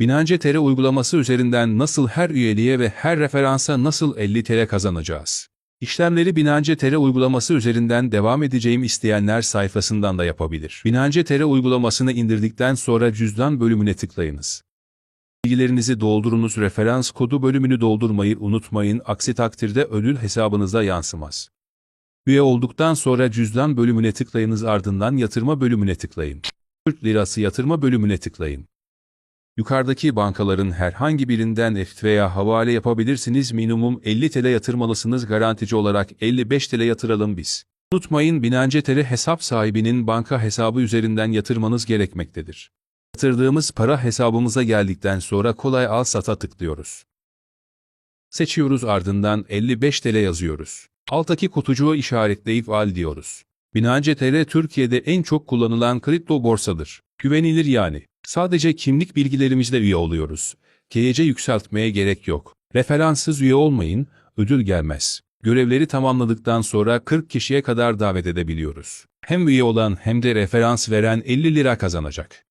Binance TR uygulaması üzerinden nasıl her üyeliğe ve her referansa nasıl 50 TL kazanacağız? İşlemleri Binance TR uygulaması üzerinden devam edeceğim isteyenler sayfasından da yapabilir. Binance TR uygulamasını indirdikten sonra cüzdan bölümüne tıklayınız. Bilgilerinizi doldurunuz referans kodu bölümünü doldurmayı unutmayın aksi takdirde ödül hesabınıza yansımaz. Üye olduktan sonra cüzdan bölümüne tıklayınız ardından yatırma bölümüne tıklayın. Türk Lirası yatırma bölümüne tıklayın. Yukarıdaki bankaların herhangi birinden EFT veya havale yapabilirsiniz. Minimum 50 TL yatırmalısınız garantici olarak 55 TL yatıralım biz. Unutmayın Binance TL hesap sahibinin banka hesabı üzerinden yatırmanız gerekmektedir. Yatırdığımız para hesabımıza geldikten sonra kolay al sata tıklıyoruz. Seçiyoruz ardından 55 TL yazıyoruz. Alttaki kutucuğu işaretleyip al diyoruz. Binance TL Türkiye'de en çok kullanılan kripto borsadır. Güvenilir yani. Sadece kimlik bilgilerimizle üye oluyoruz. KYC yükseltmeye gerek yok. Referanssız üye olmayın, ödül gelmez. Görevleri tamamladıktan sonra 40 kişiye kadar davet edebiliyoruz. Hem üye olan hem de referans veren 50 lira kazanacak.